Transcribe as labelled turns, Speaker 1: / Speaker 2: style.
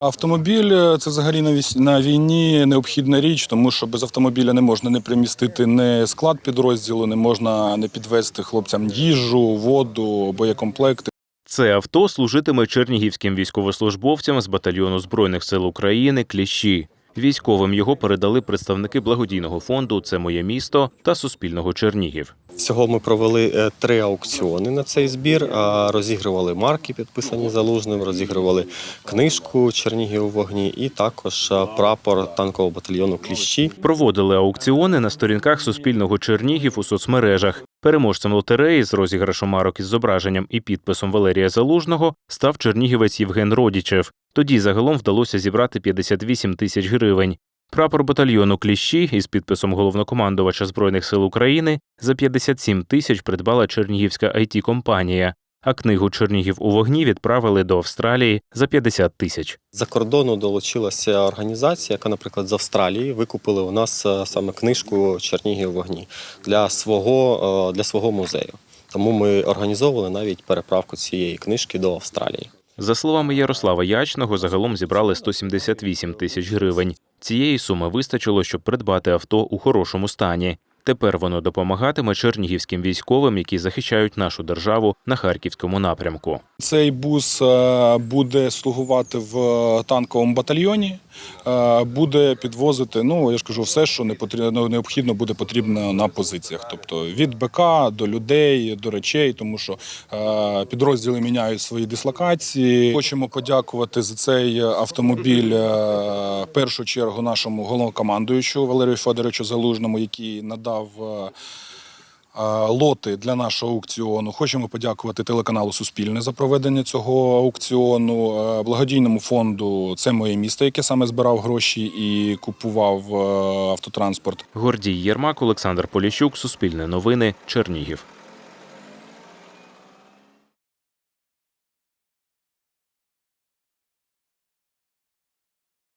Speaker 1: Автомобіль е, це взагалі на війні необхідна річ, тому що без автомобіля не можна не примістити не склад підрозділу, не можна не підвезти хлопцям їжу, воду, боєкомплекти.
Speaker 2: Це авто служитиме чернігівським військовослужбовцям з батальйону збройних сил України Кліщі. Військовим його передали представники благодійного фонду Це моє місто та Суспільного Чернігів.
Speaker 3: Всього ми провели е, три аукціони на цей збір. Розігрували марки, підписані залужним, розігрували книжку Чернігів у вогні і також е, прапор танкового батальйону Кліщі.
Speaker 2: Проводили аукціони на сторінках Суспільного Чернігів у соцмережах. Переможцем лотереї з розіграшу марок із зображенням і підписом Валерія Залужного став чернігівець Євген Родічев. Тоді загалом вдалося зібрати 58 тисяч гривень. Прапор батальйону Кліщі із підписом головнокомандувача Збройних сил України за 57 тисяч придбала чернігівська it компанія а книгу Чернігів у вогні відправили до Австралії за 50 тисяч.
Speaker 3: За кордону долучилася організація, яка, наприклад, з Австралії викупили у нас е, саме книжку Чернігів у вогні для свого, е, для свого музею. Тому ми організовували навіть переправку цієї книжки до Австралії.
Speaker 2: За словами Ярослава Ячного, загалом зібрали 178 тисяч гривень. Цієї суми вистачило, щоб придбати авто у хорошому стані. Тепер воно допомагатиме чернігівським військовим, які захищають нашу державу на харківському напрямку.
Speaker 1: Цей бус е, буде слугувати в танковому батальйоні, е, буде підвозити. Ну я ж кажу, все, що не потрібно необхідно буде потрібно на позиціях. Тобто від БК до людей, до речей, тому що е, підрозділи міняють свої дислокації. Хочемо подякувати за цей автомобіль першу чергу нашому головнокомандуючу Валерію Федоровичу Залужному, який надав. Е, е, лоти для нашого аукціону. Хочемо подякувати телеканалу Суспільне за проведення цього аукціону, е, благодійному фонду Це моє місто, яке саме збирав гроші і купував автотранспорт.
Speaker 2: Гордій Єрмак, Олександр Поліщук, Суспільне новини, Чернігів.